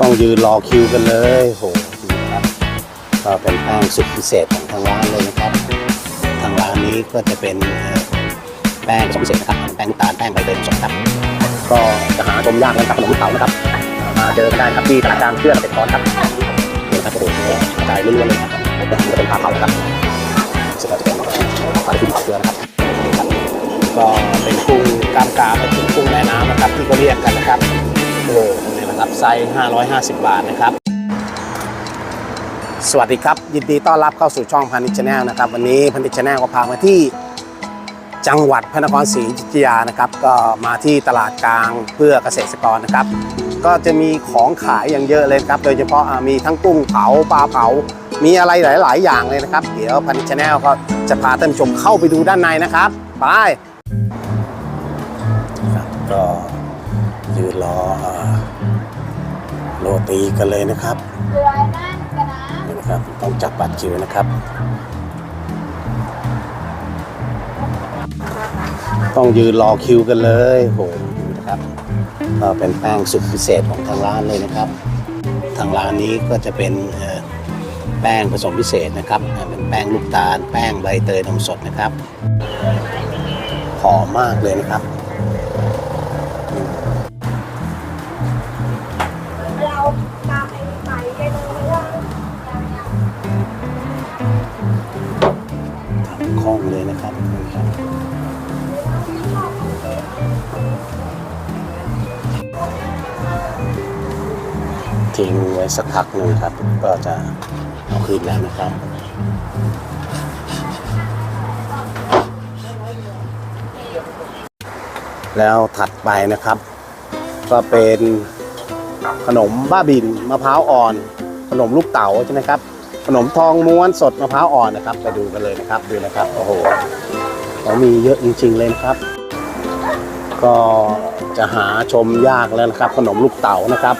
ต้องยืนรอคิวกันเลยโหนี่ครับก็เป็นแป้งสุดพิเศษของทางร้านเลยนะครับ ทางร้านนี้ก็จะเป็นแป้งผสมพิเศษนะครับแป้งตาลแป้งใบเตยผสมครับก็จะหาชมยากนะครับขนมเผานะครับมาเจอกันได้ครับที่ตลาดกลางเพื่อเกษตรกรครับนี่ครับโอ้โหกระจายล้วนๆเลยครับจะเป็นปลาเผาครับซึ่งก็จะเป็นปลาที่เผาเกลือนะครับนี่ครับก็เป็นกุ้งกล้ามกรามเป็นกุ้งแม่น้ำนะครับที่เขาเรียกกันนะครับโอ้ โหนี่นะครับไซส์550 บาทนะครับ สวัสดีครับ ยินดีต้อนรับเข้าสู่ช่องพันธิชแนลนะครับ วันนี้พันธิชแนลก็พามาที่จังหวัดพระนครศรีอยุธยานะครับ ก็มาที่ตลาดกลางเพื่อเกษตรกรนะครับ ก็จะมีของขายอย่างเยอะเลยครับ โดยเฉพาะมีทั้งกุ้งเผาปลาเผา มีอะไรหลาย ๆ อย่างเลยนะครับ เดี๋ยวพันธิชแนลก็จะพาท่านชมเข้าไปดูด้านในนะครับไปครับก็ยืนรอ โรตีกันเลยนะครับเหลือนั่นกันนะนี่นะครับต้องจับบัตรคิวนะครับ ต้องยืนรอคิวกันเลยโหนะครับก็เป็นแป้งสุดพิเศษของทางร้านเลยนะครับ ทางร้านนี้ก็จะเป็นแป้งผสมพิเศษนะครับเป็นแป้งลูกตาล แป้งใบเตยนมสดนะครับหอมมากเลยนะครับ ทิ้งไว้สักพักหนึ่งครับ ก็จะเอาคืนแล้วนะครับแล้วถัดไปนะครับ ก็เป็นขนมบ้าบินมะพร้าวอ่อน ขนมลูกเต๋าใช่ไหมครับ ขนมทองม้วนสดมะพร้าวอ่อนนะครับไปดูกันเลยนะครับดูนะครับโอ้โหเขามีเยอะจริงๆเลยนะครับ ก็จะหาชมยากแล้วนะครับ ขนมลูกเต๋านะครับ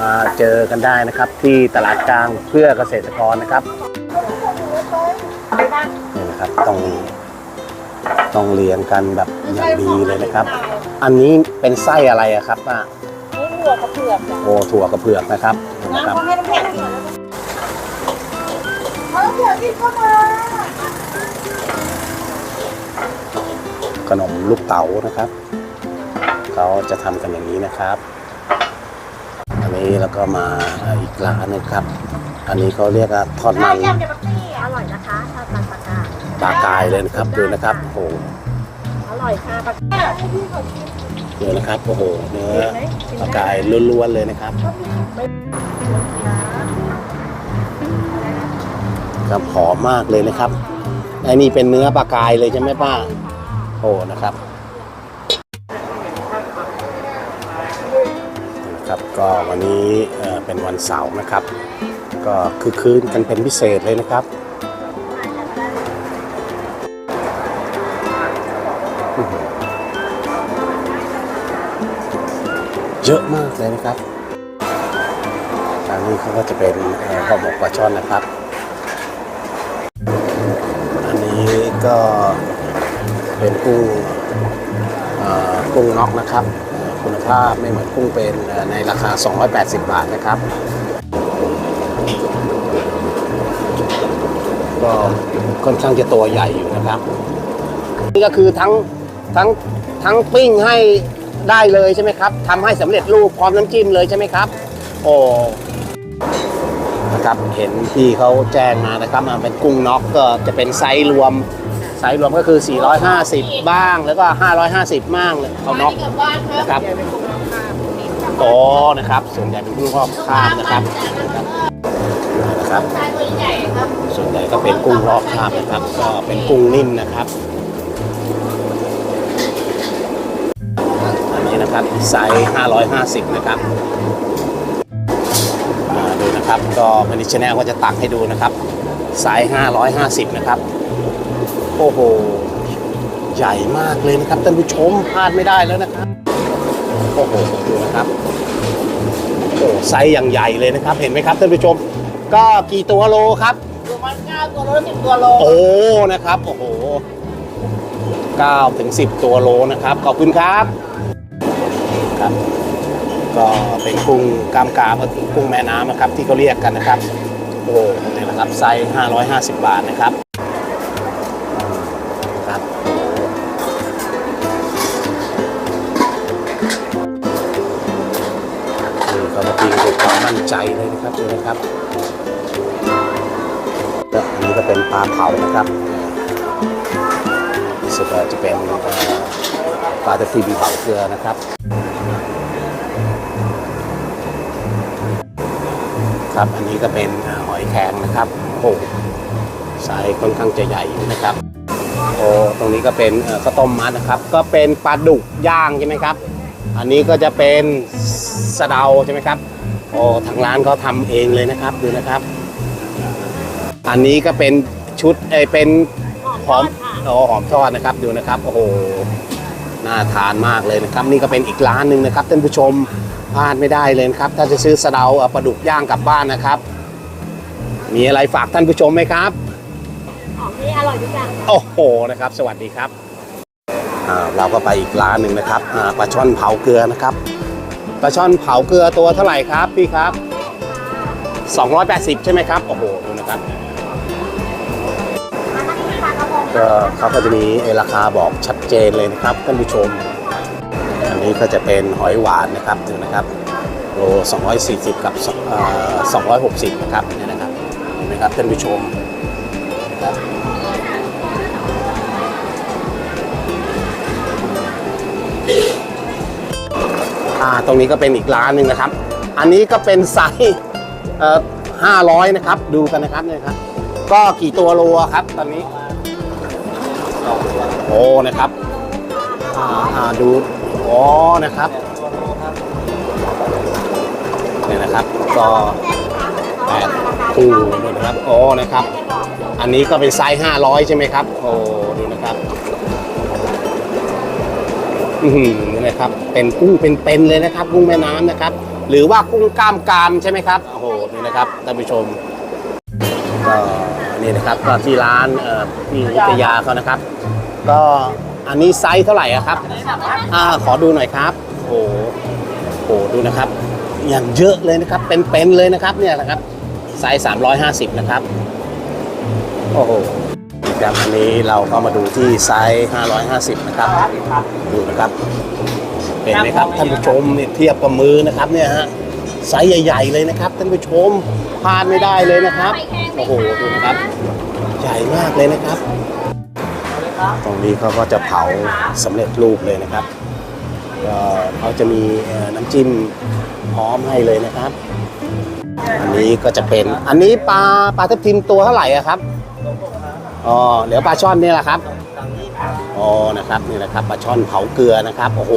มาเจอกันได้นะครับ ที่ตลาดกลางเพื่อเกษตรกรนะครับนี่นะครับต้องต้องเรียงกันแบบอย่างดีเลยนะครับ อันนี้เป็นไส้อะไรอะครับป้านี่หัวกระเผือกจ้ะโอ้ถั่วกระเผือกนะครับนะครับน้ำก็ให้น้ำแข็งกินเอาน้ำแข็งกินเข้ามาขนมลูกเต๋านะครับ เขาจะทำกันอย่างนี้นะครับ อันนี้แล้วก็มาอีกร้านหนึงครับ อันนี้เขาเรียกว่าทอดมันยำเดบักซี่อร่อยนะคะทอดมันปลากาปลากายเลยนะครับดูนะครับโอ้โหอร่อยค่ะปลากาดูนะครับโอ้โหเนื้อปลากายล้วนๆเลยนะครับครับหอมมากเลยนะครับไอ้นี่เป็นเนื้อปลากายเลยใช่ไหมป้าโอ้นะครับ ก็วันนี้เป็นวันเสาร์นะครับ ก็คือคืนกันเป็นพิเศษเลยนะครับ เยอะมากเลยนะครับอันนี้เขาก็จะเป็นข้าวหมกปลาช่อนนะครับ อันนี้ก็เป็นกุ้งกุ้งน็อกนะครับ คุณภาพไม่เหมือนกุ้งเป็นในราคา 280 บาทนะครับ ก็ค่อนข้างจะตัวใหญ่อยู่นะครับ นี่ก็คือทั้งทั้งทั้งปิ้งให้ได้เลยใช่ไหมครับทำให้สำเร็จรูปพร้อมน้ำจิ้มเลยใช่ไหมครับ โอ้นะครับเห็นพี่เขาแจ้งมานะครับมันเป็นกุ้งน็อกก็จะเป็นไซส์รวม ไซส์รวมก็คือ 450 บ้าง แล้วก็ 550บ้างเลยเอาน็อกนะครับโอ้นะครับ ส่วนใหญ่เป็นกุ้งรอบข้ามนะครับนะครับ ส่วนใหญ่ก็เป็นกุ้งรอบคาบนะครับ ก็เป็นกุ้งนิ่มนะครับอันนี้นะครับไซส์550 นะครับอ่าดูนะครับก็พันธิชแนลก็จะตักให้ดูนะครับไซส์550 นะครับ โอ้โห ใหญ่มากเลยนะครับท่านผู้ชมพลาดไม่ได้แล้วนะครับ โอ้โหดูนะครับโอ้ไซส์อย่างใหญ่เลยนะครับ เห็นไหมครับท่านผู้ชม ก็กี่ตัวโลครับ ประมาณเก้าตัวโลสิบตัวโล โอ้นะครับ โอ้โห9ถึง10ตัวโลนะครับ ขอบคุณครับครับ ก็เป็นกุ้งกล้ามกรามก็กุ้งแม่น้ำนะครับ ที่เขาเรียกกันนะครับ โอ้นี่นะครับไซส์550 บาทนะครับครับ มั่นใจเลยนะครับดูนะครับอันนี้ก็เป็นปลาเผานะครับสึกว่าจะเป็นปลาตะพีบีเผาเกลือนะครับครับอันนี้ก็เป็นหอยแครงนะครับโอ้ไซส์ค่อนข้างจะใหญ่อยู่นะครับโอ้ตรงนี้ก็เป็นข้าวต้มมัดนะครับ ก็เป็นปลาดุกย่างใช่ไหมครับ อันนี้ก็จะเป็นสะเดาใช่ไหมครับ โอ้ทางร้านเขาทำเองเลยนะครับดูนะครับ อันนี้ก็เป็นชุดเอยเป็นหอมโอ้หอมทอดนะครับดูนะครับโอ้โหน่าทานมากเลยนะครับ นี่ก็เป็นอีกร้านหนึ่งนะครับท่านผู้ชมพลาดไม่ได้เลยนะครับ ถ้าจะซื้อสะเดาเอาปลาดุกย่างกลับบ้านนะครับ มีอะไรฝากท่านผู้ชมไหมครับของที่อร่อยทุกอย่างโอ้โหนะครับ สวัสดีครับอ่าเราก็ไปอีกร้านหนึ่งนะครับอ่าปลาช่อนเผาเกลือนะครับ ปลาช่อนเผาเกลือตัวเท่าไหร่ครับพี่ครับ 280 ใช่ไหมครับ โอ้โห ดูนะครับ ก็เขาก็จะมีราคาบอกชัดเจนเลยนะครับท่านผู้ชม อันนี้ก็จะเป็นหอยหวานนะครับดูนะครับโล240 กับเอ่อ260 นะครับนี่นะครับเห็นไหมครับท่านผู้ชมนะครับ อ่าตรงนี้ก็เป็นอีกร้านหนึ่งนะครับ อันนี้ก็เป็นไซส์เอ่อ500นะครับ ดูกันนะครับเนี่ยครับ ก็กี่ตัวโลครับ ตอนนี้โอ้นะครับอ่าอ่าดูอ๋อนะครับเนี่ยนะครับก็แปดคู่ดูนะครับโอ้นะครับ อันนี้ก็เป็นไซส์500ใช่ไหมครับ โอ้ดูนะครับ อือหือ นะครับ เป็นกุ้งเป็นๆเลยนะครับ กุ้งแม่น้ำนะครับ หรือว่ากุ้งกล้ามกรามใช่ไหมครับโอ้โหนี่นะครับท่านผู้ชมก็นี่นะครับก็ที่ร้านเอ่อพี่วิทยาเขานะครับ ก็อันนี้ไซส์เท่าไหร่อะครับอ่าขอดูหน่อยครับโอ้โหโอ้โหดูนะครับ อย่างเยอะเลยนะครับ เป็นๆเลยนะครับเนี่ยนะครับไซส์350 นะครับโอ้โห ครับอันนี้เราก็มาดูที่ไซส์ 550 นะครับ ดูนะครับ เห็นไหมครับท่านผู้ชมเนี่ยเทียบกับมือนะครับเนี่ยฮะไซส์ใหญ่ ๆ เลยนะครับท่านผู้ชมพลาดไม่ได้เลยนะครับ โอ้โหดูนะครับ ใหญ่มากเลยนะครับ ตรงนี้เขาก็จะเผาสำเร็จรูปเลยนะครับก็เขาจะมีเอ่อน้ำจิ้มพร้อมให้เลยนะครับ อันนี้ก็จะเป็นอันนี้ปลาปลาทับทิมตัวเท่าไหร่อะครับ อ๋อเหลือปลาช่อนนี่แหละครับอ๋อนะครับนี่แหละครับปลาช่อนเผาเกลือนะครับโอ้โห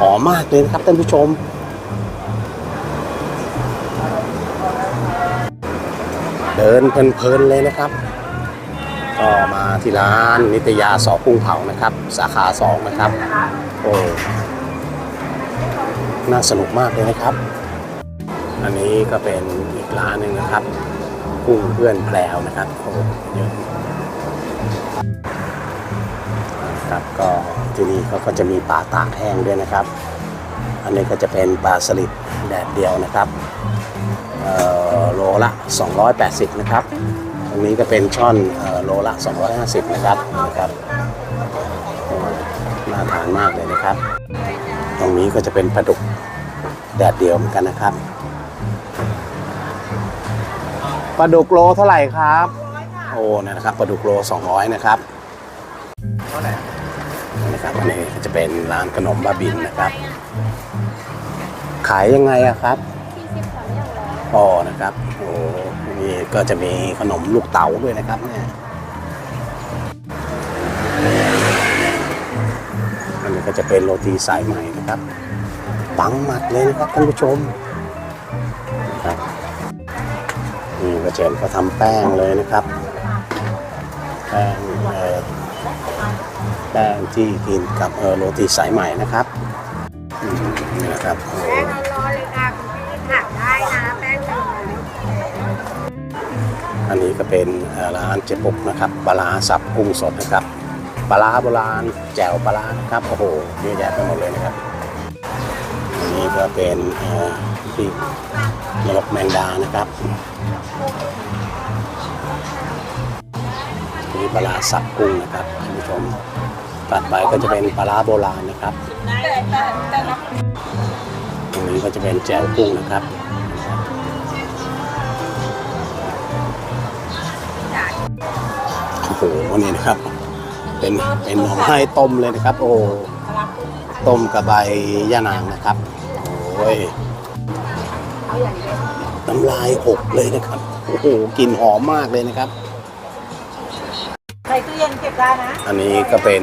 หอมมากเลยนะครับท่านผู้ชมเดินเพลินๆเลยนะครับ ก็มาที่ร้านนิตยาสอกุ้งเผานะครับ สาขาสองนะครับ โอ้ น่าสนุกมากเลยนะครับ อันนี้ก็เป็นอีกร้านหนึ่งนะครับ กุ้งเพื่อนแพรวนะครับโอ้เยอะ ครับก็ที่นี่เขาก็จะมีปลาตากแห้งด้วยนะครับ อันนี้ก็จะเป็นปลาสลิดแดดเดียวนะครับเอ่อโลละ 280 นะครับ ตรงนี้ก็เป็นช่อนเอ่อโลละ 250 นะครับนะครับน่าทานมากเลยนะครับ ตรงนี้ก็จะเป็นปลาดุกแดดเดียวเหมือนกันนะครับปลาดุกโลเท่าไหร่ครับ โอ้เนี่ยนะครับปลาดุกโล 200 นะครับนี่นะครับอันนี้จะเป็นร้านขนมบ้าบินนะครับ ขายยังไงอะครับอ๋อนะครับโอ้นี่ก็จะมีขนมลูกเต๋าด้วยนะครับเนี่ยอันนี้ก็จะเป็นโรตีสายใหม่นะครับปังหมัดเลยนะครับท่านผู้ชมนะครับนี่ก็เจนเขาทำแป้งเลยนะครับ แป้งแป้งที่กินกับโรตีสายใหม่นะครับนี่นะครับอ้แป้งร้อนๆเลยค่ะคุณพี่ผัดได้นะแป้งอันนี้ก็เป็นร้านเจ๊ปุกนะครับปลาสับกุ้งสดนะครับปลาโบราณแจ่วปลาร้านะครับโอ้โหเยอะแยะไปหมดเลยนะครับอันนี้ก็เป็นที่นรกแมงดานะครับีปลาสับกุ้งนะครับท่านผู้ชมตัดไปก็จะเป็นปลาโบราณนะครับตรงนี้ก็จะเป็นแจ่วกุ้งนะครับโอ้โหนี่นะครับ เป็นเป็นหน่อไม้ต้มเลยนะครับ โอ้ต้มกับใบย่านางนะครับโอ้ยน้ำลายหกเลยนะครับโอ้โหกลิ่นหอมมากเลยนะครับ ส่ตู้เย็นเก็บได้นะ อันนี้ก็เป็น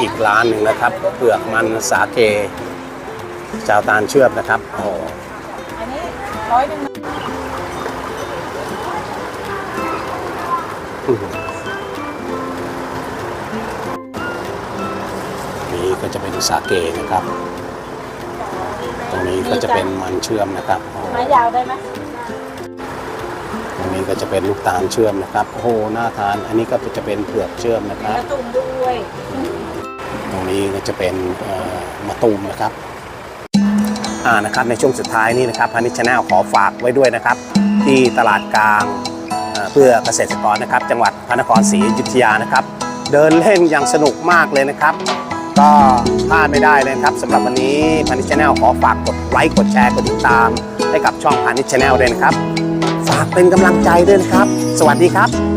อีกร้านหนึ่งนะครับเปลือกมันสาเกเจ้าตาลเชื่อมนะครับโอ้โหอันนี้ร้อยหนึ่งนี่ก็จะเป็นสาเกนะครับ ตรงนี้ก็จะเป็นมันเชื่อมนะครับโอ้โหไม้ยาวได้ไหมตรง นี้ก็จะเป็นลูกตาลเชื่อมนะครับโอ้โหน่าทาน อันนี้ก็จะเป็นเผือกเชื่อมนะคมีรับกระตุ่มด้วย ตรงนี้ก็จะเป็นเอ่อมะตูมนะครับ อ่านะครับในช่วงสุดท้ายนี้นะครับพานิชแนลขอฝากไว้ด้วยนะครับ ที่ตลาดกลางเอ่อเพื่อเกษตรกรนะครับ จังหวัดพระนครศรีอยุธยานะครับ เดินเล่นอย่างสนุกมากเลยนะครับ ก็พลาดไม่ได้เลยนะครับสำหรับวันนี้พานิชแนลขอฝากกดไลค์กดแชร์กดติดตาม ให้กับช่องพานิชแนลด้วยนะครับฝากเป็นกำลังใจด้วยนะครับ สวัสดีครับ